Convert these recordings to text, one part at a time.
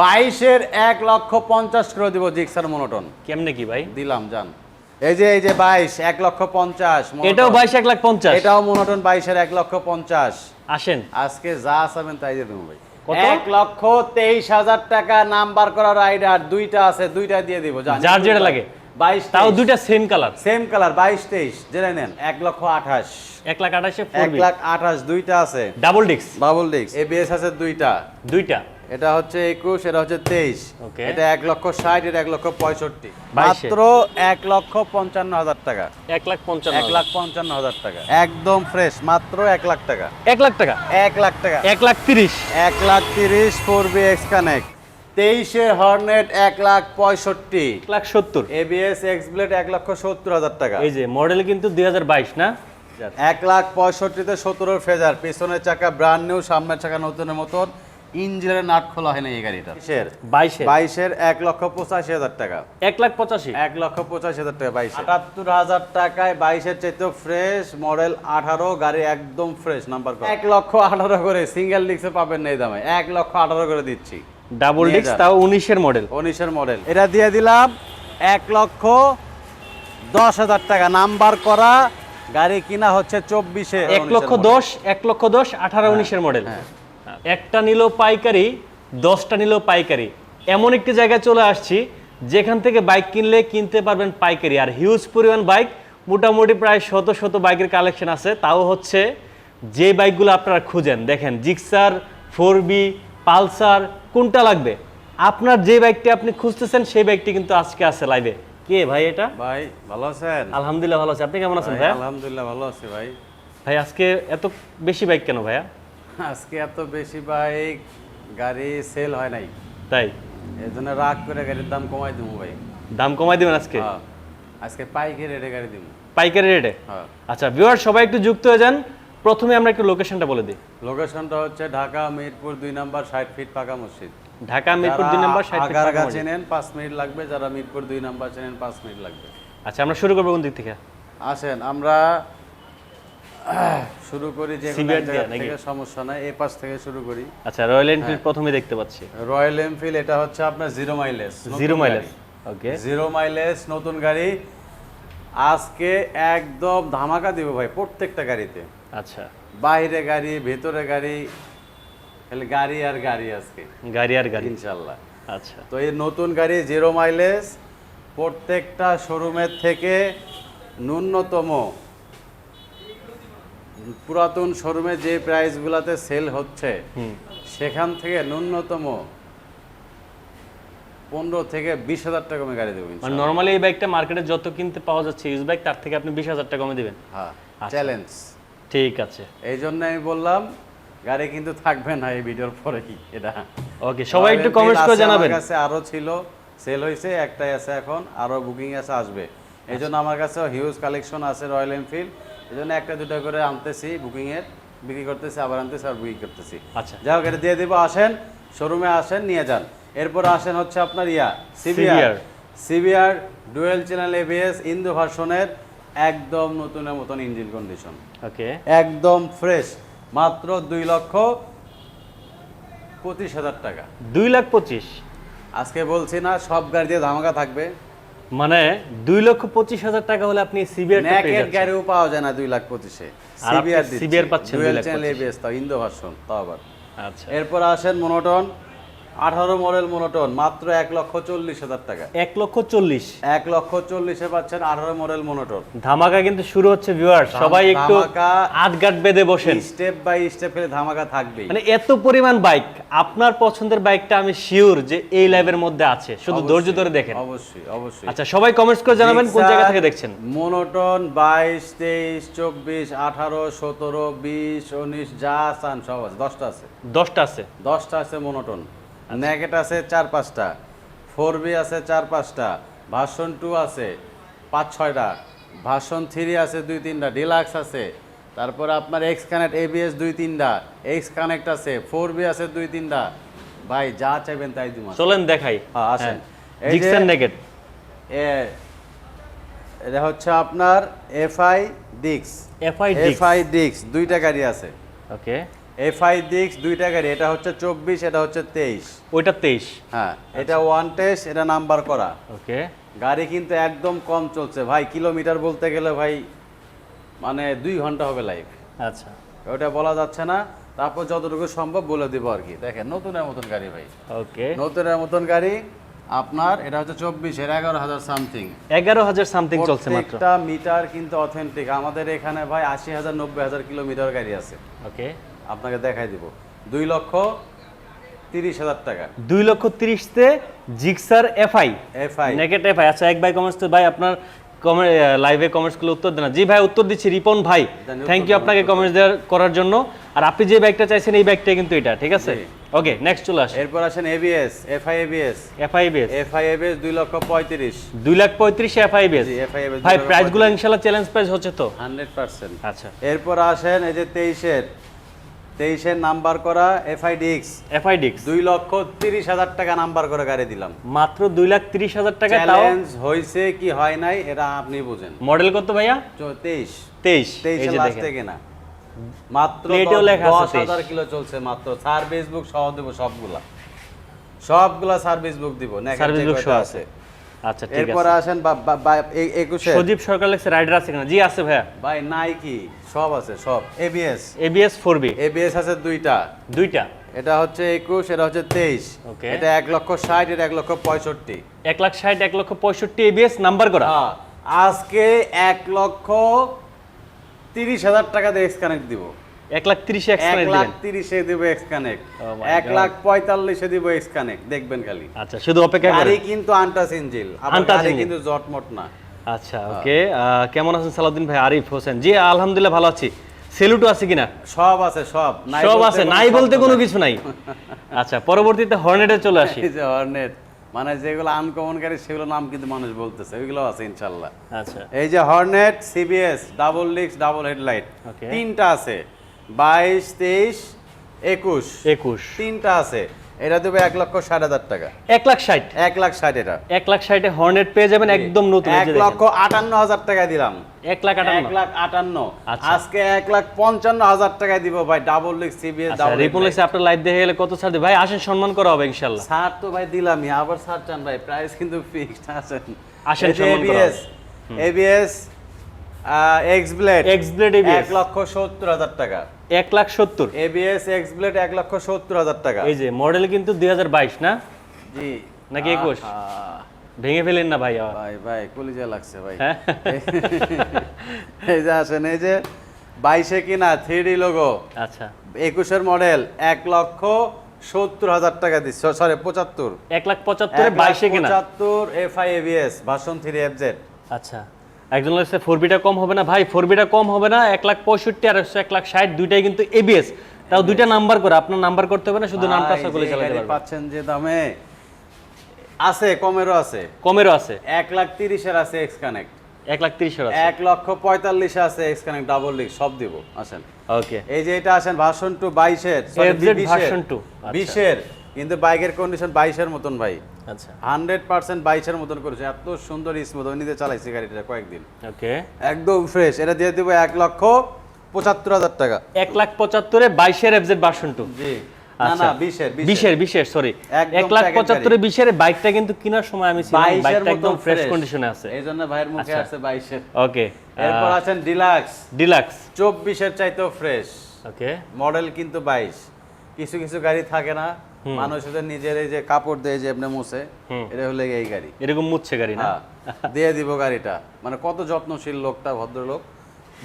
বাইশের এক লক্ষ পঞ্চাশ করে দিব জিক্সার মনোটন। কেমনে কি ভাই? দিলাম জান। এই যে এই যে বাইশ এক লক্ষ পঞ্চাশ এটাও বাইশ এক লাখ পঞ্চাশ। এটাও মনোটন বাইশের এক লক্ষ পঞ্চাশ। আসেন। আজকে যা আসাবেন তাই দিয়ে দেবো ভাই। এক লক্ষ তেইশ হাজার টাকা নাম্বার করা রাইডার দুইটা আছে দুইটা দিয়ে দিব জান। যার যেটা লাগে। বাইশ তাও দুইটা সেম কালার সেম কালার বাইশ তেইশ। জেনে নেন এক লক্ষ আঠাশ। এক লাখ আঠাশে এক লাখ আঠাশ দুইটা আছে। ডাবল ডিক্স বাবল ডিস্ক এবিএস আছে দুইটা। দুইটা। এটা হচ্ছে একুশ এটা হচ্ছে তেইশ এটা এক লক্ষ ষাট এটা এক লক্ষ পঁয়ষট্টি মাত্র এক লক্ষ পঞ্চান্ন হাজার টাকা এক লাখ পঞ্চান্ন এক লাখ পঞ্চান্ন হাজার টাকা একদম ফ্রেশ মাত্র এক লাখ টাকা এক লাখ টাকা এক লাখ টাকা এক লাখ তিরিশ এক লাখ তিরিশ ফোর বি এক্স কানেক্ট তেইশে হর্নেট এক লাখ পঁয়ষট্টি এক লাখ সত্তর এবিএস এক্স ব্লেড এক লক্ষ সত্তর হাজার টাকা এই যে মডেল কিন্তু দুই হাজার বাইশ না এক লাখ পঁয়ষট্টিতে সতেরোর ফেজার পিছনের চাকা ব্র্যান্ড নিউ সামনের চাকা নতুনের মতন ইঞ্জিনের নাট খোলা হয় না এই গাড়িটা কিসের? বাইশে বাইশের এক লক্ষ পঁচাশি হাজার টাকা। এক লাখ পঁচাশি? এক লক্ষ পঁচাশি হাজার টাকা বাইশ আটাত্তর হাজার টাকায় বাইশের চাইতে ফ্রেশ মডেল আঠারো গাড়ি একদম ফ্রেশ নাম্বার এক লক্ষ আঠারো করে সিঙ্গেল ডিক্সে পাবেন না এই দামে। এক লক্ষ আঠারো করে দিচ্ছি। ডাবল ডিক্স। তাও উনিশের মডেল। উনিশের মডেল। এটা দিয়ে দিলাম এক লক্ষ দশ হাজার টাকা। নাম্বার করা গাড়ি কিনা হচ্ছে চব্বিশে এক লক্ষ দশ এক লক্ষ দশ আঠারো উনিশের মডেল। হ্যাঁ। একটা নিল পাইকারি দশটা নিল পাইকারি। এমন একটি জায়গায় চলে আসছি যেখান থেকে বাইক কিনলে কিনতে পারবেন পাইকারি। আর হিউজ পরিমাণ বাইক মোটামুটি প্রায় শত শত বাইকের কালেকশন আছে। তাও হচ্ছে যে বাইকগুলো আপনারা খুঁজেন দেখেন জিক্সার ফোর বি পালসার কোনটা লাগবে? আপনার যে বাইকটি আপনি খুঁজতেছেন সেই বাইকটি কিন্তু আজকে আছে লাইভে কে ভাই এটা? ভাই ভালো আছেন? আলহামদুলিল্লাহ ভালো আছে। আপনি কেমন আছেন ভাই, ভাইয়া? আলহামদুলিল্লাহ ভালো আছি ভাই। ভাই আজকে এত বেশি বাইক কেন ভাইয়া? আজকে এত বেশি বাইক গাড়ি সেল হয় নাই। তাই? এই জন্য রাগ করে গাড়ির দাম কমাই দেবো ভাই। দাম কমাই দিবেন আজকে? হ্যাঁ। আজকে পাইকে রেটে গাড়ি দিব পাইকারি রেটে হ্যাঁ। আচ্ছা ভিউয়ার সবাই একটু যুক্ত হয়ে যান। প্রথমে আমরা একটু লোকেশনটা বলে দিই। লোকেশনটা হচ্ছে ঢাকা মিরপুর দুই নাম্বার ষাট ফিট পাকা মসজিদ। ঢাকা মিরপুর দুই নম্বর ষাট ফিট আগারগা মসজিদ। চেনেন পাঁচ মিনিট লাগবে। যারা মিরপুর দুই নাম্বার চেনেন পাঁচ মিনিট লাগবে। আচ্ছা আমরা শুরু করব কোন দিক থেকে? আসেন আমরা শুরু করি যে? থেকে সমস্যা নাই এই পাশ থেকে শুরু করি। আচ্ছা রয়্যাল। এনফিল্ড প্রথমে দেখতে পাচ্ছি। রয়্যাল এনফিল্ড এটা হচ্ছে আপনার zero mileage zero mileage okay zero mileage নতুন গাড়ি। আজকে একদম ধামাকা দিব ভাই প্রত্যেকটা গাড়িতে। আচ্ছা। বাইরে গাড়ি ভেতরে গাড়ি খালি গাড়ি আর গাড়ি আজকে। গাড়ি আর গাড়ি। ইনশাল্লাহ। আচ্ছা। তো এই নতুন গাড়ি জিরো মাইলেজ প্রত্যেকটা শোরুমের থেকে ন্যূনতম পুরাতন শোরুমে যে প্রাইসগুলোতে সেল হচ্ছে সেখান থেকে ন্যূনতম পনেরো থেকে বিশ হাজার টাকা কমে গাড়ি দেবো মানে নর্মালি এই বাইকটা মার্কেটে যত কিনতে পাওয়া যাচ্ছে ইউজ বাইক তার থেকে আপনি বিশ হাজার টাকা কমে দিবেন। হ্যাঁ। চ্যালেঞ্জ ঠিক আছে। এই জন্য আমি বললাম গাড়ি কিন্তু থাকবে না এই ভিডিওর পরেই এটা। ওকে সবাই একটু কমেন্টস করে আছে আমার কাছে আরও ছিল সেল হয়েছে একটাই আছে এখন আরও বুকিং আছে আসবে। এই জন্য আমার কাছে হিউজ কালেকশন আছে রয়্যাল এনফিল্ড এই জন্য একটা দুটো করে আনতেছি বুকিং এর। বিক্রি করতেছি আবার আনতেছি আর বুকিং করতেছি। আচ্ছা। যাই হোক এটা দিয়ে দিব আসেন শোরুমে আসেন নিয়ে যান। এরপর আসেন হচ্ছে আপনার ইয়া CBR CBR dual channel ABS Indo ভার্সনের একদম নতুনের মতন ইঞ্জিন কন্ডিশন ওকে একদম ফ্রেশ মাত্র দুই লক্ষ পঁচিশ হাজার টাকা। দুই লাখ পঁচিশ। আজকে বলছি না সব গাড়ি দিয়ে ধামাকা থাকবে। মানে দুই লক্ষ পঁচিশ হাজার টাকা হলে আপনি সিবিআর গাড়িও পাওয়া যায় না দুই লাখ পঁচিশে। সিবিআর সিবিআর পাচ্ছেন ডুয়েল চ্যানেল এবিএস তাও ইন্দো ভার্সন তাও আবার আচ্ছা। এরপর আসেন মনোটন আঠারো মডেল মনোটন মাত্র এক লক্ষ চল্লিশ হাজার টাকা। এক লক্ষ চল্লিশ। এক লক্ষ চল্লিশে পাচ্ছেন আঠারো মডেল মনোটন। ধামাকা কিন্তু শুরু হচ্ছে ভিউয়ার সবাই একটু আটগাট বেঁধে বসেন। স্টেপ বাই স্টেপ খেলে ধামাকা থাকবেই। মানে এত পরিমাণ বাইক আপনার পছন্দের বাইকটা আমি শিওর যে এই লাইভের মধ্যে আছে। শুধু ধৈর্য ধরে দেখেন। অবশ্যই অবশ্যই। আচ্ছা সবাই কমেন্টস করে জানাবেন কোন জায়গা থেকে দেখছেন। মনোটন বাইশ তেইশ চব্বিশ আঠারো সতেরো বিশ উনিশ যা চান সব আছে। দশটা আছে। দশটা আছে। দশটা আছে মনোটন। ন্যাকেট আছে চার পাঁচটা ফোর বি আছে চার পাঁচটা ভার্সন টু আছে পাঁচ ছয়টা ভার্সন থ্রি আছে দুই তিনটা ডিলাক্স আছে তারপরে আপনার এক্স কানেক্ট এবিএস দুই তিনটা এক্স কানেক্ট আছে ফোর বি আছে দুই তিনটা। ভাই যা চাইবেন তাই দিব। চলেন দেখাই। হ্যাঁ, আসেন। এই যে- জিক্সার নেগেট এ এটা হচ্ছে আপনার এফআই ডিক্স এফআই এফআই ডিক্স দুইটা গাড়ি আছে। ওকে এফআই ডিক্স দুইটা গাড়ি এটা হচ্ছে চব্বিশ এটা হচ্ছে তেইশ। ওইটা তেইশ। হ্যাঁ এটা ওয়ান টেস্ট এটা নাম্বার করা। ওকে। গাড়ি কিন্তু একদম কম চলছে। ভাই কিলোমিটার বলতে গেলে ভাই মানে দুই ঘণ্টা হবে লাইফ আচ্ছা। ওটা বলা যাচ্ছে না। তারপর যতটুকু সম্ভব বলে দেবো আর কি। দেখেন নতুনের মতন গাড়ি ভাই। ওকে। নতুনের মতন গাড়ি আপনার এটা হচ্ছে চব্বিশের এগারো হাজার সামথিং এগারো হাজার সামথিং চলছে মাত্র। প্রত্যেকটা মিটার কিন্তু অথেন্টিক আমাদের এখানে ভাই আশি হাজার নব্বই হাজার কিলোমিটার গাড়ি আছে। ওকে। আপনাকে দেখাই দিব। দুই লক্ষ তিরিশ হাজার টাকা। দুই লক্ষ তিরিশতে Gixxer FI. FI. Naked FI. আচ্ছা এক ভাই কমেন্টস তো ভাই আপনার লাইভে কমেন্টসগুলো উত্তর দেন জি ভাই উত্তর দিচ্ছি রিপন ভাই। থ্যাংক ইউ আপনাকে কমেন্টস দেওয়ার করার জন্য। আর আপনি যে বাইকটা চাইছেন এই বাইকটা কিন্তু এটা ঠিক আছে? ওকে নেক্সট চলে আসে। এরপর আসেন ABS FI ABS FI base FI ABS দুই লক্ষ পঁয়ত্রিশ। দুই লাখ পঁয়ত্রিশ এফআই জি, FI বেস ভাই প্রাইসগুলো ইনশাল্লাহ চ্যালেঞ্জ প্রাইস হচ্ছে তো? Hundred percent. আচ্ছা। এরপর আসেন এই যে তেইশের। তেইশের নাম্বার করা এফআই ডিক্স এফআই ডিক্স দুই লক্ষ তিরিশ হাজার টাকা নাম্বার করে গাড়ি দিলাম। মাত্র দুই লাখ তিরিশ হাজার টাকা চ্যালেঞ্জ হয়েছে কি হয় নাই এটা আপনি বুঝেন। মডেল কত ভাইয়া? তেইশ। তেইশ। তেইশে লাস্টে দেখেন। কিনা। মাত্র দশ- হাজার কিলো চলছে মাত্র। সার্ভিস বুক সহ দেবো সবগুলা। সবগুলা সার্ভিস বুক দিব। সার্ভিস বুক সহ আছে। আচ্ছা ঠিক এরপর আসেন একুশে। সজীব সরকার লেখছে রাইডার আছে কিনা? জি আছে ভাইয়া। ভাই নাইকি সব আছে সব। ABS ABS four V ABS আছে দুইটা। দুইটা? এটা হচ্ছে একুশ এটা হচ্ছে তেইশ. এটা এক লক্ষ ষাট এটা এক লক্ষ পঁয়ষট্টি। এক লাখ ষাট এক লক্ষ পঁয়ষট্টি এবিএস নাম্বার করা। হ্যাঁ, আজকে এক লক্ষ তিরিশ হাজার টাকা দিয়ে এক্স কানেক্ট দিব। এক লাখ তিরিশে এক লাখ তিরিশে দিব এক্স কানেক্ট Oh এক লাখ পঁয়তাল্লিশে দিব এক্স কানেক্ট দেখবেন খালি। আচ্ছা শুধু অপেক্ষা গাড়ি কিন্তু আনটাস ইঞ্জিল গাড়ি কিন্তু জটমট না। আচ্ছা ওকে কেমন আছেন সালাউদ্দিন ভাই? আরিফ হোসেন। জি আলহামদুলিল্লাহ ভালো আছি। সেলুটো আছে কিনা? সব আছে সব। সব আছে নাই বলতে কোনো কিছু নাই। আচ্ছা পরবর্তীতে হর্নেটে চলে আসি। যে হর্নেট মানে যেগুলো আনকমন গাড়ি সেগুলো নাম কিন্তু মানুষ বলতেছে। ওইগুলো আছে ইনশাল্লাহ। আচ্ছা। এই যে হর্নেট সিবিএস ডাবল লিক্স ডাবল হেডলাইট. তিনটা আছে। বাইশ তেইশ একুশ। একুশ। তিনটা আছে। এটা দেবে এক লক্ষ ষাট হাজার টাকা। এক লাখ ষাট। এক লাখ ষাট এটা। এক লাখ ষাটে হর্নেট পেয়ে যাবেন একদম নতুন এক লক্ষ আটান্ন হাজার টাকা দিলাম। এক লাখ আটান্ন। এক লাখ আটান্ন। আচ্ছা। আজকে এক লাখ পঞ্চান্ন হাজার টাকা দিব ভাই ডাবল লিক্স সিবিএস ডাবল রিপন লেগছে আপনার লাইভ দেখে গেলে কত ছাড় ভাই আসেন সম্মান করা হবে ইনশাল্লাহ ছাড় তো ভাই দিলামই আবার ছাড় চান ভাই প্রাইস কিন্তু ফিক্সড আছেন আসেন, সম্মান করা ABS ABS X blade X blade এক লক্ষ সত্তর হাজার টাকা। এক লাখ সত্তর। এবিএস এক্স ব্লেড এক লক্ষ সত্তর হাজার টাকা। এই যে মডেল কিন্তু দুই হাজার বাইশ না? জি। নাকি 21? আহা, ভেঙে ফেলেন না ভাই ভাই ভাই কলিজা লাগছে ভাই। হ্যাঁ। এই যে আসেন এই যে বাইশে কিনা থ্রি লোগো আচ্ছা। একুশের মডেল এক লক্ষ সত্তর হাজার টাকা দিচ্ছে। সরি পঁচাত্তর। এক লাখ পঁচাত্তরে বাইশে কেনা? পঁচাত্তর F I ABS version three F Z আচ্ছা। একজন লাগছে ফোর বিটা কম হবে না। ভাই ফোর বিটা কম হবে না এক লাখ পঁয়ষট্টি আর একশো এক লাখ ষাট দুইটাই কিন্তু এবিএস তাও দুইটা নাম্বার করে আপনার নাম্বার করতে হবে না শুধু নামটা ভাই, সকলে চালাতে পারবেন পাচ্ছেন যে দামে আছে কমেরও আছে। কমেরও আছে। এক লাখ তিরিশের আছে এক্স কানেক্ট এক লাখ তিরিশের আছে। এক লক্ষ পঁয়তাল্লিশে আছে এক্স কানেক্ট ডাবল লিগ সব দিব আসেন। ওকে এই যে এটা আসেন ভার্সন টু বাইশের 2, আচ্ছা। বিশের। কিন্তু বাইকের কন্ডিশন বাইশের মতন ভাই। আচ্ছা। হান্ড্রেড পার্সেন্ট বাইশের মতন করেছে। এত সুন্দর স্মুথ আমি নিজে চালাইছি গাড়িটা কয়েকদিন। ওকে। একদম ফ্রেশ এটা দিয়ে দিব এক লক্ষ পঁচাত্তর হাজার টাকা। এক লাখ পঁচাত্তরে বাইশের এফজেড ভার্সন টু জি। আচ্ছা। সরি বাইকটা কিন্তু কেনার সময় আমি বাইকটা একদম ফ্রেশ ফ্রেশ কন্ডিশনে আছে। এই জন্য ভাইয়ের মুখে আচ্ছা। আছে বাইশের। ওকে। এরপর আছেন ডিলাক্স ডিলাক্স চব্বিশের চাইতেও ফ্রেশ ওকে। মডেল কিন্তু বাইশ। কিছু কিছু গাড়ি থাকে না। মানুষদের নিজের এই যে কাপড় দেয় যে এমনি মুছে এটা হলে এই গাড়ি। এরকম মুচ্ছে গাড়ি না? হ্যাঁ দিয়ে দিব গাড়িটা। মানে কত যত্নশীল লোকটা ভদ্রলোক?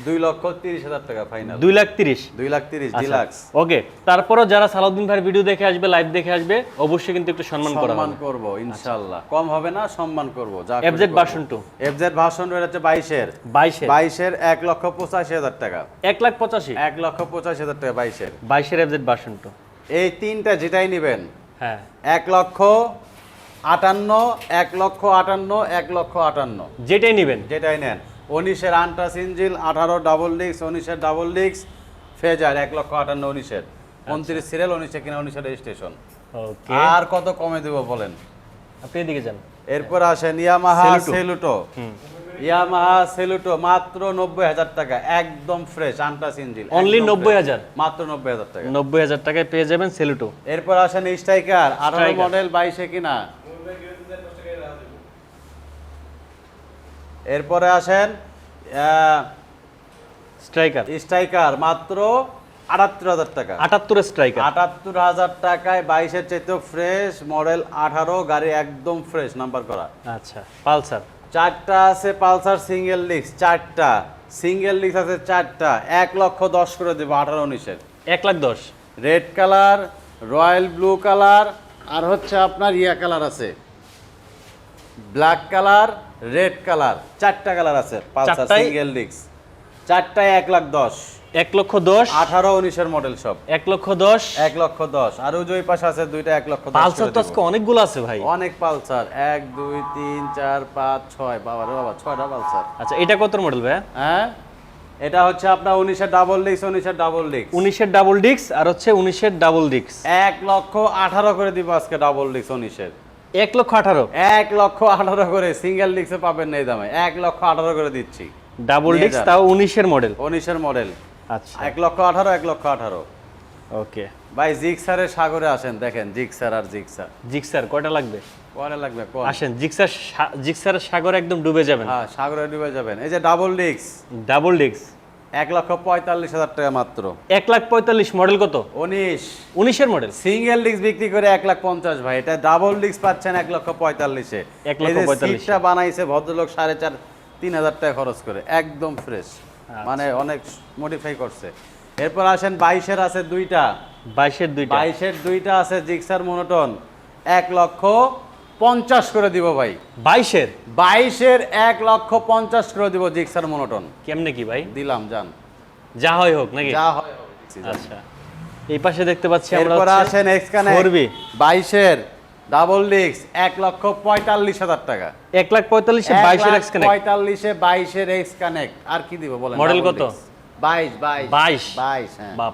দুই লক্ষ তিরিশ হাজার টাকা ফাইনাল দুই লাখ তিরিশ? দুই লাখ তিরিশ আচ্ছা। ডিলাক্স। ওকে তারপরও যারা সালাউদ্দিন ভাইয়ের ভিডিও দেখে আসবে লাইভ দেখে আসবে অবশ্যই কিন্তু একটু সম্মান করা সম্মান করব ইনশাল্লাহ কম হবে না সম্মান করব যা FZ version two। FZ version হচ্ছে বাইশের। বাইশে বাইশের এক লক্ষ পঁচাশি হাজার টাকা। এক লাখ পঁচাশি? এক লক্ষ পঁচাশি হাজার টাকা বাইশের। বাইশের এফজেড ভার্সন টু এই তিনটা যেটাই নেবেন হ্যাঁ। এক লক্ষ আটান্ন এক লক্ষ আটান্ন এক লক্ষ আটান্ন। যেটাই নেবেন। যেটাই নেন। উনিশের আন্টাস ইঞ্জিল আঠারো ডাবল ডিক্স উনিশের ডাবল ডিক্স ফেজার এক লক্ষ আটান্ন উনিশের। উনত্রিশ সিরিয়াল উনিশে কিনা উনিশের রেজিস্ট্রেশন। আর কত কমে দেবো বলেন? আপনি এদিকে যান। এরপর আসেন ইয়ামাহা সেলুটো। ইয়ামাহা সেলুটো মাত্র নব্বই হাজার টাকা একদম ফ্রেশ আনটাস ইঞ্জিন Only 90,000? মাত্র নব্বই হাজার টাকা। নব্বই হাজার টাকায় পেয়ে যাবেন সেলুটো। এরপর আসেন স্ট্রাইকার আঠারো মডেল বাইশে কিনা। এরপরে আসেন স্ট্রাইকার। স্ট্রাইকার মাত্র আটাত্তর হাজার টাকা। আটাত্তর স্ট্রাইকার। আটাত্তর হাজার টাকায় বাইশের চাইতেও ফ্রেশ মডেল আঠারো গাড়ি একদম ফ্রেশ নাম্বার করা। আচ্ছা পালসার। চারটা আছে পালসার সিঙ্গেল ডিস্ক চারটা। সিঙ্গেল ডিস্ক আছে চারটা। এক লক্ষ দশ করে দেবো আঠারো উনিশের এক লাখ দশ। Red colour royal blue colour আর হচ্ছে আপনার ইয়া কালার আছে। Black colour red colour. চারটা কালার আছে পালসার? Single disc. চারটায় এক লাখ দশ। এক লক্ষ দশ। আঠারো উনিশের মডেল সব এক লক্ষ দশ। এক লক্ষ দশ। আর ওই যে পাশে আছে দুইটা এক লক্ষ পালসার করে তো আজকে অনেকগুলো আছে ভাই। অনেক পালসার। এক দুই তিন চার পাঁচ ছয়। বাবা রে বাবা ছয়টা পালসার। আচ্ছা এটা কত মডেল ভাই হ্যাঁ? এটা হচ্ছে আপনার উনিশের ডাবল ডিস্ক উনিশের ডাবল ডিস্ক উনিশের ডাবল ডিক্স আর হচ্ছে উনিশের ডাবল ডিক্স এক লক্ষ আঠারো করে দিব আজকে ডাবল ডিস্ক উনিশের। এক লক্ষ আঠারো? এক লক্ষ আঠারো করে সিঙ্গেল ডিস্কে পাবেন না এই দামে। এক লক্ষ আঠারো করে দিচ্ছি। ডাবল ডিক্স তাও উনিশের মডেল উনিশের মডেল আচ্ছা। এক লক্ষ আঠারো এক লক্ষ আঠারো। ওকে। ভাই জিক্সারের সাগরে আসেন দেখেন জিক্সার আর জিক্সার। জিক্সার কয়টা লাগবে? পরে লাগবে আসেন জিক্সার সা- জিক্সারের সাগর একদম ডুবে যাবেন। হ্যাঁ সাগরে ডুবে যাবেন। এই যে ডাবল ডিস্ক ডাবল ডিক্স। এক লক্ষ পঁয়তাল্লিশ হাজার টাকা মাত্র। এক লাখ পঁয়তাল্লিশ মডেল কত? উনিশ। উনিশের মডেল? সিঙ্গেল ডিস্ক বিক্রি করে এক লাখ পঞ্চাশ ভাই। এটা ডাবল ডিস্ক পাচ্ছেন এক লক্ষ পঁয়তাল্লিশে। এক লক্ষ এই যে পঁয়তাল্লিশে। সিটটা বানাইছে ভদ্রলোক সাড়ে চার তিন হাজার টাকা খরচ করে। একদম ফ্রেশ। মানে অনেক মডিফাই করছে। এরপর আসেন বাইশের আছে দুইটা। বাইশের দুইটা। বাইশের দুইটা আছে জিক্সার মনোটন। এক লক্ষ পঞ্চাশ করে দিব ভাই। বাইশের? বাইশের এক লক্ষ পঞ্চাশ করে দিব জিক্সার মনোটন। কেমনে কি ভাই? দিলাম যান। যা হয় হোক নাকি? যা হয় আচ্ছা। এই পাশে দেখতে পাচ্ছি আমরা এরপর আসেন এক্সকানে ফোরবি। বাইশের ডাবল ডিস্ক এক লক্ষ পঁয়তাল্লিশ হাজার টাকা। এক লাখ পঁয়তাল্লিশে বাইশের এক্স কানেক্ট পঁয়তাল্লিশে বাইশের এক্স কানেক্ট আর কি দিব বলেন? Double কত? বাইশ বাইশ। বাইশ? বাইশ হ্যাঁ। বাপ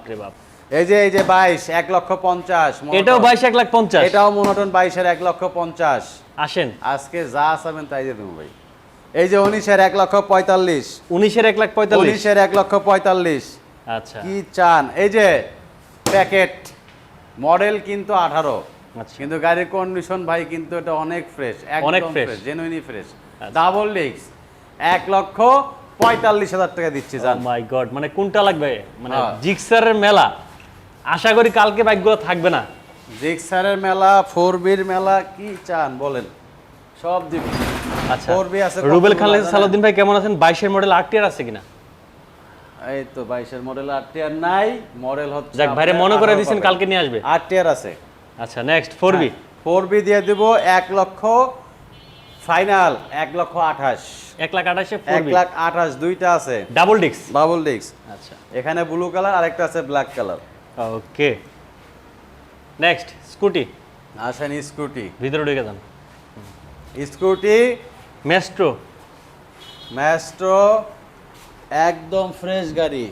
এই যে এই যে বাইশ এক লক্ষ পঞ্চাশ। এটাও বাইশ এক লাখ পঞ্চাশ? এটাও মনোটন বাইশের এক লক্ষ পঞ্চাশ। আসেন। আজকে যা আসাবেন তাই দেবো ভাই। এই যে উনিশের এক লক্ষ পঁয়তাল্লিশ। উনিশের এক লাখ পঁয়তাল্লিশ? উনিশের এক লক্ষ পয়তাল্লিশ। আচ্ছা। কি চান? এই যে প্যাকেট। মডেল কিন্তু আঠারো। কিন্তু গাড়ির কন্ডিশন ভাই কিন্তু এটা অনেক ফ্রেশ অনেক ফ্রেশ জেনুইনই ফ্রেশ আচ্ছা। ডাবল ডিস্ক এক লক্ষ পঁয়তাল্লিশ হাজার টাকা দিচ্ছি জান। মাই গড মানে কোনটা লাগবে? মানে হ্যাঁ। জিক্সারের মেলা। আশা করি কালকে বাইকগুলো থাকবে না। জিক্সারের মেলা ফোর বির মেলা কি চান বলেন? সব দিব। আচ্ছা। 4B আছে রুবেল খান সালাউদ্দিন ভাই কেমন আছেন? বাইশের মডেল আরটিআর আছে কিনা? এই তো বাইশের মডেল টিয়ার নাই মডেল হচ্ছে যাক ভাইরে মনে করে দিয়েছেন কালকে নিয়ে আসবে। টিয়ার আছে। আচ্ছা next four V four V দিয়ে দেবো এক লক্ষ ফাইনাল এক লক্ষ আঠাশ। এক লাখ আঠাশে এক লাখ আঠাশ দুইটা আছে। ডাবল ডিক্স ডাবল ডিস্ক আচ্ছা। এখানে ব্লু কালার আরেকটা আছে black colour okay next scooty আসেন স্কুটি ভিতরে ঢুকে যান। স্কুটি মেস্ট্রো ম্যাস্ট্রো একদম ফ্রেশ গাড়ি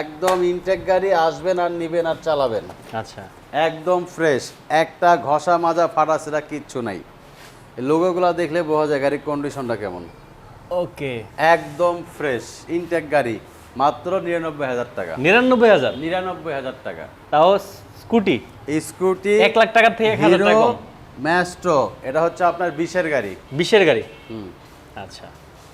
একদম ইনটেক গাড়ি আসবেন আর নিবেন আর চালাবেন। আচ্ছা। একদম ফ্রেশ একটা ঘষা মাজা ফাটা সেটা কিচ্ছু নাই। লোগোগুলো দেখলে বোঝা যায় গাড়ির কন্ডিশনটা কেমন। ওকে। একদম ফ্রেশ ইনটেক গাড়ি মাত্র নিরানব্বই হাজার টাকা। নিরানব্বই হাজার? নিরানব্বই হাজার টাকা। তাও স্কুটি? স্কুটি এক লাখ টাকার থেকে টাকা হিরো ম্যাস্ট্রো এটা হচ্ছে আপনার বিশের গাড়ি। বিশের গাড়ি? হুম। আচ্ছা।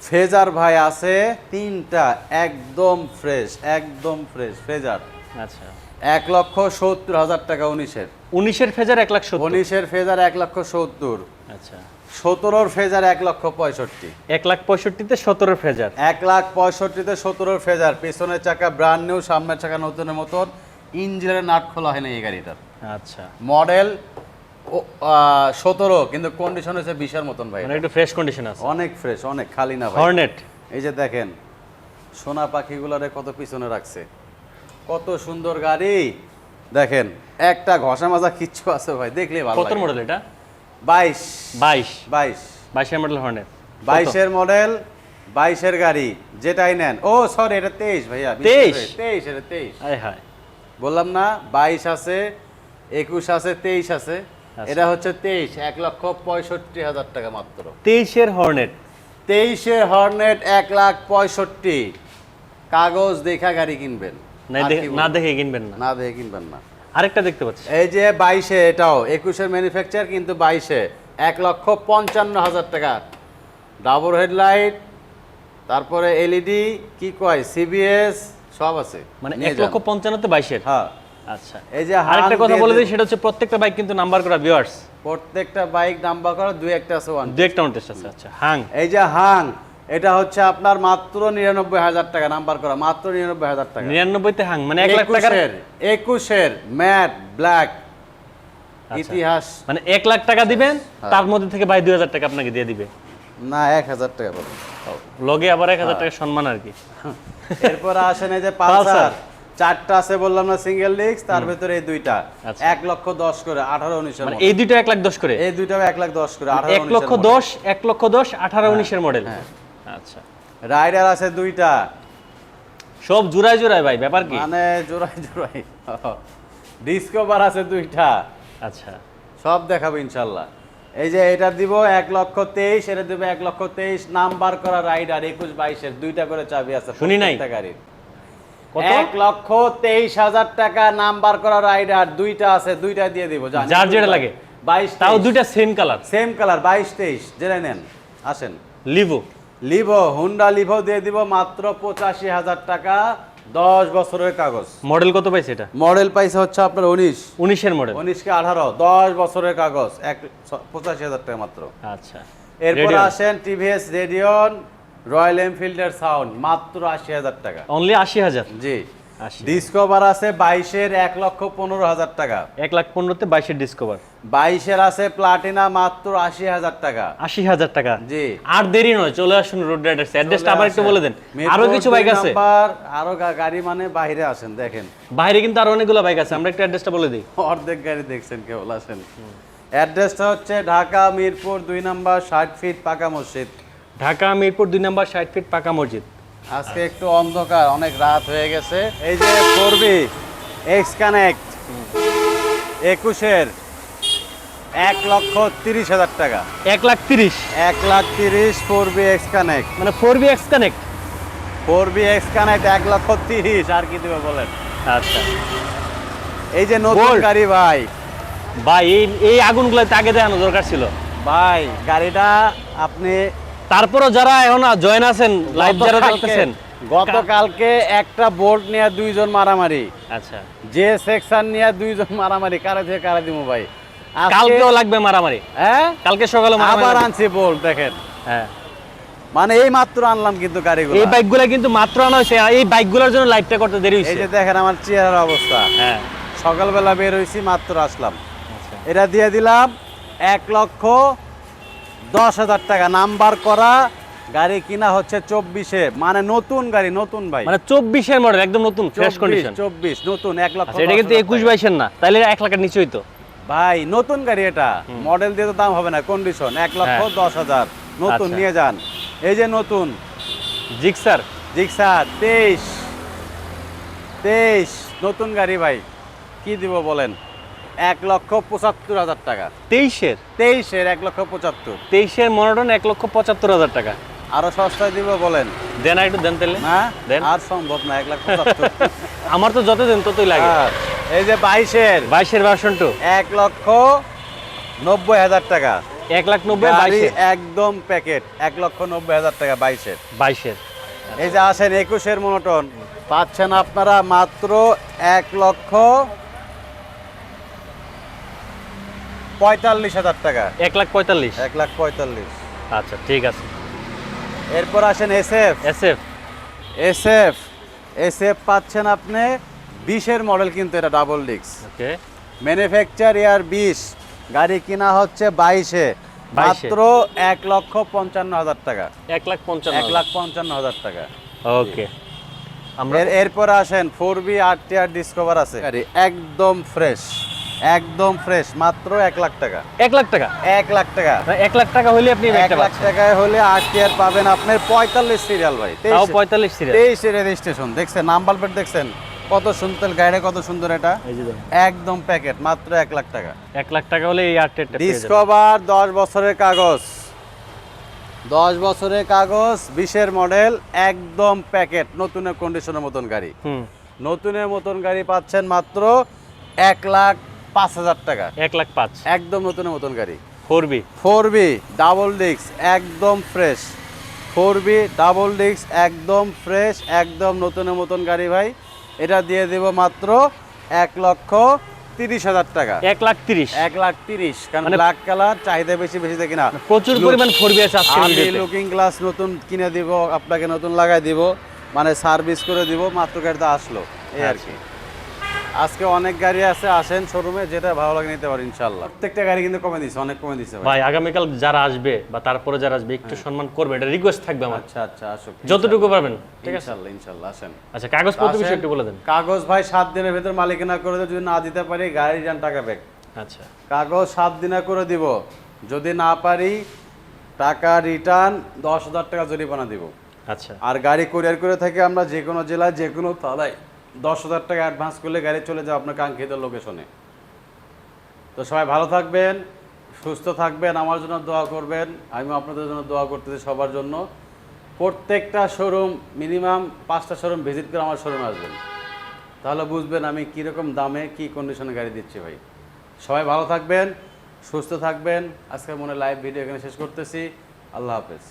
ফেজার ভাই আছে তিনটা একদম ফ্রেশ একদম ফ্রেশ ফেজার। আচ্ছা। এক লক্ষ সত্তর হাজার টাকা উনিশের। উনিশের ফেজার এক লাখ উনিশের ফেজার এক লক্ষ সত্তর। আচ্ছা। সতেরোর ফেজার এক লক্ষ পঁয়ষট্টি। এক লাখ পঁয়ষট্টিতে সতেরোর ফেজার। এক লাখ পঁয়ষট্টিতে সতেরোর ফেজার। পেছনের চাকা ব্রান্ড নিউ সামনের চাকা নতুনের মতন। ইঞ্জিনের নাট খোলা হয়নি এই গাড়িটার। আচ্ছা। মডেল সতেরো কিন্তু কন্ডিশন হচ্ছে বিশের মতন ভাই। মানে একটু ফ্রেশ কন্ডিশন আছে। অনেক ফ্রেশ অনেক খালি না ভাই। হর্নেট এই যে দেখেন সোনা পাখিগুলারে কত পিছনে রাখছে। কত সুন্দর গাড়ি। দেখেন একটা ঘষা মাজা কিচ্ছু আছে ভাই দেখলে ভালো কত মডেল এটা? বাইশ। বাইশ। বাইশ। বাইশের মডেল হর্নেট বাইশের মডেল বাইশের গাড়ি যেটাই নেন। ও সরি এটা তেইশ ভাইয়া বিশ্বাস 23? করে, তেইশ এটা তেইশ। আয় হায়। বললাম না বাইশ আছে একুশ আছে তেইশ আছে। এটা হচ্ছে তেইশ এক লক্ষ পঁয়ষট্টি হাজার টাকা মাত্র। তেইশের হর্নেট তেইশের হর্নেট এক লাখ পঁয়ষট্টি। কাগজ দেখা গাড়ি কিনবেন। না দেখে- কিনবেন না। না দেখে কিনবেন না। আরেকটা দেখতে পাচ্ছি। এই যে বাইশে এটাও একুশের ম্যানুফ্যাকচার কিন্তু বাইশে। এক লক্ষ পঞ্চান্ন হাজার টাকা। ডাবল হেডলাইট তারপরে এলইডি কি কয় সিবিএস সব আছে। মানে এক। লক্ষ পঞ্চান্নতে বাইশের? হ্যাঁ। আচ্ছা। এই যে আরেকটা কথা বলে দিই সেটা হচ্ছে প্রত্যেকটা বাইক কিন্তু নাম্বার করা ভিউয়ার্স প্রত্যেকটা বাইক নাম্বার করা দুই একটা আছে ওয়ান দু একটা টেস্ট আছে আচ্ছা। হাং। এই যে হাং এটা হচ্ছে আপনার মাত্র নিরানব্বই হাজার টাকা নাম্বার করা মাত্র নিরানব্বই হাজার টাকা। নিরানব্বইতে হাং মানে এক লাখ টাকার একুশের ম্যাট ব্ল্যাক ইতিহাস। মানে এক লাখ টাকা দিবেন তার মধ্যে থেকে ভাই দুই হাজার টাকা আপনাকে দিয়ে দিবে। না এক হাজার টাকা পাবেন লগে আবার এক হাজার টাকা সম্মান আর কি। এরপর আসেন এই যে। পালসার। চারটা আছে বললাম না সিঙ্গেল ডিস্ক তার ভিতরে এই দুইটা। আচ্ছা। এক লক্ষ দশ করে আঠারো উনিশের মানে এই দুইটা এক লাখ দশ করে? এই দুইটা এক লাখ দশ করে এক লক্ষ দশ এক লক্ষ দশ আঠারো উনিশের মডেল হ্যাঁ। আচ্ছা। রাইডার আছে দুইটা। সব জোড়ায় জোড়ায় ভাই ব্যাপার কি? মানে জোড়াই জোড়াই ডিসকভার আছে দুইটা। আচ্ছা। সব দেখাবো ইনশাল্লাহ। এই যে এটা দিব এক লক্ষ তেইশ এটা দিব এক লক্ষ তেইশ। নাম্বার করা রাইডার একুশ বাইশের দুইটা করে চাবি আছে শুনি নাই। গাড়ির। এক লক্ষ তেইশ হাজার টাকা নাম্বার করা রাইডার। দুইটা আছে দুইটা দিয়ে দিব। যার যেটা লাগে। বাইশ তাও দুইটা সেম কালার সেম কালার বাইশ তেইশ। জেনে নেন আসেন। লিভো লিভো হুন্ডা লিভো দিয়ে দিব মাত্র পঁচাশি হাজার টাকা দশ বছরের কাগজ। মডেল কত পাইছে এটা? মডেল পাইছে হচ্ছে আপনার উনিশ। উনিশের মডেল? উনিশকে আঠারো দশ বছরের কাগজ এক পঁচাশি হাজার টাকা মাত্র। আচ্ছা। এরপর আসেন টিভিএস রেডিয়ন রয়্যাল এনফিল্ডের সাউন্ড মাত্র আশি হাজার টাকা। অনলি আশি হাজার? জি। ডিসকভার আছে বাইশের এক লক্ষ পনেরো হাজার টাকা। এক লাখ পনেরোতে বাইশের ডিসকভার বাইশের আছে প্লাটিনা মাত্র আশি হাজার টাকা। আশি হাজার টাকা। জি। আর দেরি নয় চলে আসুন রোড রাইডার্স অ্যাড্রেসটা আবার একটু বলে দেন। আরও কিছু বাইক আছে? আরও গাড়ি মানে বাইরে আসেন দেখেন। বাইরে কিন্তু আরও অনেকগুলো বাইক আছে আমরা একটু অ্যাড্রেসটা বলে দিই। অর্ধেক গাড়ি দেখছেন কেবল আসেন অ্যাড্রেসটা হচ্ছে ঢাকা মিরপুর দুই নাম্বার ষাট ফিট পাকা মসজিদ। ঢাকা মিরপুর দুই নাম্বার ষাট ফিট পাকা মসজিদ। আজকে একটু অন্ধকার অনেক রাত হয়ে গেছে। এই যে করবি এক্স কানেক্ট একুশের এক লক্ষ তিরিশ হাজার টাকা। এক লাখ তিরিশ। এক লাখ তিরিশ ফোর বি এক্স কানেক্ট মানে four V X connect four V X connect এক লক্ষ তিরিশ আর কি দেবে বলেন? আচ্ছা। এই যে নতুন গাড়ি ভাই। ভাই এই এই আগুনগুলোতে আগে দেখানো দরকার ছিল। ভাই গাড়িটা আপনি তারপরও যারা এখন জয়েন আছেন লাইভ যারা দেখতেছেন গতকালকে একটা বোর্ড নিয়ে দুইজন মারামারি। আচ্ছা। যে সেকশন নিয়ে দুইজন মারামারি কারে থেকে কারে দিব ভাই? কালকেও লাগবে মারামারি। হ্যাঁ? কালকে সকালে আবার আনছি বোল্ট দেখেন। হ্যাঁ। মানে এই মাত্র আনলাম কিন্তু গাড়িগুলো। এই বাইকগুলো কিন্তু মাত্র আনা হয়েছে। এই বাইকগুলোর জন্য লাইভটা করতে দেরি এই হয়েছে যে দেখেন আমার চেহারার অবস্থা। হ্যাঁ। সকালবেলা বের হয়েছি মাত্র আসলাম। আচ্ছা। এটা দিয়ে দিলাম এক লক্ষ দশ হাজার টাকা নাম্বার করা গাড়ি কিনা হচ্ছে চব্বিশে। মানে নতুন গাড়ি নতুন ভাই। মানে চব্বিশের মডেল একদম নতুন ফ্রেশ চব্বিশ কন্ডিশন চব্বিশ নতুন এক লক্ষ আচ্ছা এটা কিন্তু একুশ বাইশের না তাহলে এক লাখের নিচে হইতো ভাই নতুন গাড়ি এটা। মডেল দিয়ে তো দাম হবে না কন্ডিশন এক লক্ষ হ্যাঁ। দশ হাজার। নতুন আচ্ছা। নিয়ে যান। এই যে নতুন। জিক্সার। জিক্সা তেইশ তেইশ নতুন গাড়ি ভাই। কি দিব বলেন? এক লক্ষ পঁচাত্তর হাজার টাকা। তেইশের? তেইশের এক লক্ষ পঁচাত্তর। তেইশের মনোটন এক লক্ষ পঁচাত্তর হাজার টাকা। আরও সস্তায় দিব বলেন। দেন একটু দেন তাহলে। না দেন। আর সম্ভব না এক লাখ পঁচাত্তর। আমার তো যত দেন ততই লাগে। এই যে বাইশের। বাইশের ভার্সন টু এক লক্ষ নব্বই হাজার টাকা। এক লাখ নব্বই বাইশের। একদম প্যাকেট এক লক্ষ নব্বই হাজার টাকা বাইশের। বাইশের। এই যে আসেন একুশের মনোটন। পাচ্ছেন আপনারা মাত্র এক লক্ষ পঁয়তাল্লিশ হাজার টাকা। এক লাখ পঁয়তাল্লিশ? এক লাখ পঁয়তাল্লিশ। আচ্ছা ঠিক আছে। এরপর আসেন S F S F S F S F পাচ্ছেন আপনি বিশের মডেল কিন্তু এটা ডাবল ডিক্স ওকে। ম্যানুফ্যাকচার ইয়ার বিশ গাড়ি কিনা হচ্ছে বাইশে। মাত্র এক লক্ষ পঞ্চান্ন হাজার টাকা। এক লাখ পঞ্চান্ন এক লাখ পঞ্চান্ন হাজার টাকা। ওকে। আমরা এরপর আসেন four V R T R Discover আছে। গাড়ি একদম ফ্রেশ। একদম ফ্রেশ মাত্র এক লাখ টাকা। এক লাখ টাকা? এক লাখ টাকা। এক লাখ টাকা হলে আপনি এক লাখ টাকায় হলে আর টি আর পাবেন আপনার পঁয়তাল্লিশ সিরিয়াল ভাই পঁয়তাল্লিশ সিরিয়াল তেইশে রেজিস্ট্রেশন দেখছেন নাম্বার প্লেট দেখছেন? কত সুন্দর গাড়ি কত সুন্দর এটা? একদম প্যাকেট মাত্র এক লাখ টাকা। এক লাখ টাকা হলে এই আট ডিসকভার দশ বছরের কাগজ। দশ বছরের কাগজ বিশের মডেল একদম প্যাকেট নতুনের কন্ডিশনের মতন গাড়ি। নতুনের মতন গাড়ি পাচ্ছেন মাত্র এক লাখ পাঁচ হাজার টাকা। এক লাখ পাঁচ। একদম নতুনের মতন গাড়ি। Four V. Four V double disc একদম fresh four V double disc একদম ফ্রেশ একদম নতুনের মতন গাড়ি ভাই। এটা দিয়ে দেব মাত্র এক লক্ষ তিরিশ হাজার টাকা। এক লাখ তিরিশ। এক লাখ তিরিশ কারণ মানে- ব্ল্যাক কালার চাহিদা বেশি বেশি দেখি না। প্রচুর পরিমাণ ফোর বি আছে আমি লুকিং গ্লাস নতুন কিনে দিব আপনাকে নতুন লাগাই দিব। মানে সার্ভিস করে দিব মাত্র গাড়িটা আসলো। এই আর কি। আজকে অনেক গাড়ি আছে আসেন শোরুমে যেটা ভালো লাগে নিতে পারেন ইনশাল্লাহ প্রত্যেকটা গাড়ি কিন্তু কমে দিছে অনেক কমে দিছে ভাই। আগামীকাল যারা আসবে বা তারপরে যারা আসবে একটু সম্মান করবে এটা রিকোয়েস্ট থাকবে আমার। আচ্ছা আচ্ছা আসুক যতটুকু পারবেন ঠিক আছে? ইনশাল্লাহ ইনশাল্লাহ আসেন। আচ্ছা কাগজপত্র বিষয়ে। একটু বলে দেন। কাগজ ভাই সাত দিনের ভেতর মালিকানা করে দেব যদি না দিতে পারি গাড়ি যান টাকা ব্যাক। আচ্ছা। কাগজ সাত দিনে করে দিব যদি না পারি টাকা রিটার্ন দশ হাজার টাকা জরিমানা দিব। আচ্ছা। আর গাড়ি কুরিয়ার করে থেকে আমরা যে কোনো জেলায় যে কোনো থানায়। দশ হাজার টাকা অ্যাডভান্স করলে গাড়ি চলে যাবে আপনার কাঙ্ক্ষিত লোকেশনে তো সবাই ভালো থাকবেন, সুস্থ থাকবেন, আমার জন্য দোয়া করবেন। আমি আপনাদের জন্য দোয়া করতেছি সবার জন্য। প্রত্যেকটা শোরুম মিনিমাম পাঁচটা শোরুম ভিজিট করে আমার শোরুমে আসবেন। তাহলে বুঝবেন আমি কীরকম দামে, কী কন্ডিশনে গাড়ি দিচ্ছি ভাই। সবাই ভালো থাকবেন, সুস্থ থাকবেন। আজকের মনে লাইভ ভিডিও এখানে শেষ করতেছি। আল্লাহ হাফেজ।